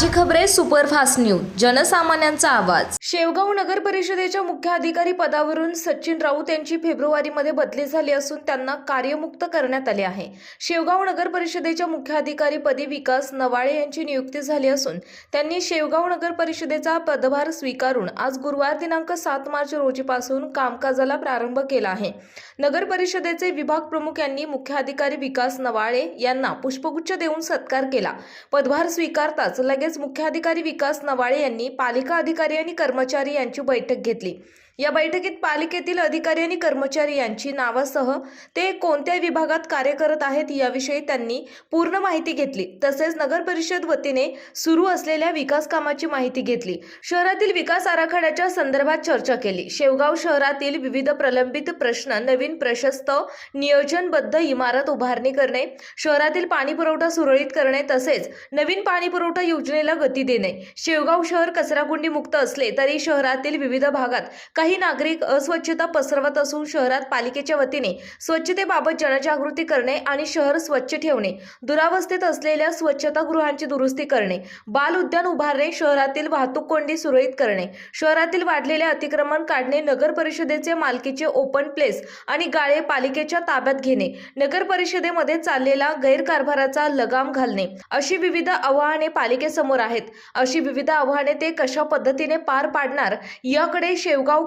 ताजी खबरे superfast news जनसामान्यांचा आवाज. शेवगाव नगर परिषदेच्या मुख्य अधिकारी पदावरून सचिन राऊत यांची फेब्रुवारीमध्ये बदली झाली असून त्यांना कार्यमुक्त करण्यात आले आहे. शेवगाव नगर परिषदेच्या मुख्य अधिकारी पदी विकास नवाळे यांची नियुक्ती झाली असून त्यांनी शेवगाव नगर परिषदेचा पदभार स्वीकारून आज गुरुवार दिनांक सात मार्च रोजीपासून कामकाजाला प्रारंभ केला आहे. नगर परिषदेचे विभाग प्रमुख यांनी मुख्य अधिकारी विकास नवाळे यांना पुष्पगुच्छ देऊन सत्कार केला. पदभार स्वीकारताच लगेच मुख्याधिकारी विकास नवाळे यांनी पालिका अधिकारी आणि कर्मचारी कर्मचारी यांची बैठक घेतली. या बैठकीत पालिकेतील अधिकारी आणि कर्मचारी यांची नावासह ते कोणत्या विभागात कार्य करत आहेत याविषयी त्यांनी पूर्ण माहिती घेतली. तसेच नगर परिषद वतीने सुरू असलेल्या विकास कामाची माहिती घेतली. शहरातील विकास आराखड्याच्या संदर्भात चर्चा केली. शेवगाव शहरातील विविध प्रलंबित प्रश्न नवीन प्रशस्त नियोजनबद्ध इमारत उभारणी करणे शहरातील पाणी पुरवठा सुरळीत करणे तसेच नवीन पाणी पुरवठा योजनेला गती देणे. शेवगाव शहर कचराकुंडी मुक्त असले तरी शहरातील विविध भागात काही नागरिक अस्वच्छता पसरवत असून शहरात पालिकेच्या वतीने स्वच्छतेबाबत जनजागृती करणे आणि शहर स्वच्छ ठेवणे दुरावस्थेत असलेल्या स्वच्छतागृहांची दुरुस्ती करणे बाल उद्यान उभारणे शहरातील वाहतूक कोंडी सुरळीत करणे शहरातील वाढलेले अतिक्रमण काढणे नगर परिषदेचे मालकीचे ओपन प्लेस आणि गाळे पालिकेच्या ताब्यात घेणे नगर परिषदेमध्ये चाललेला गैरकारभाराचा लगाम घालणे अशी विविध आव्हाने पालिकेसमोर आहेत. अशी विविध आव्हाने ते कशा पद्धतीने पार पाडणार याकडे शेवगाव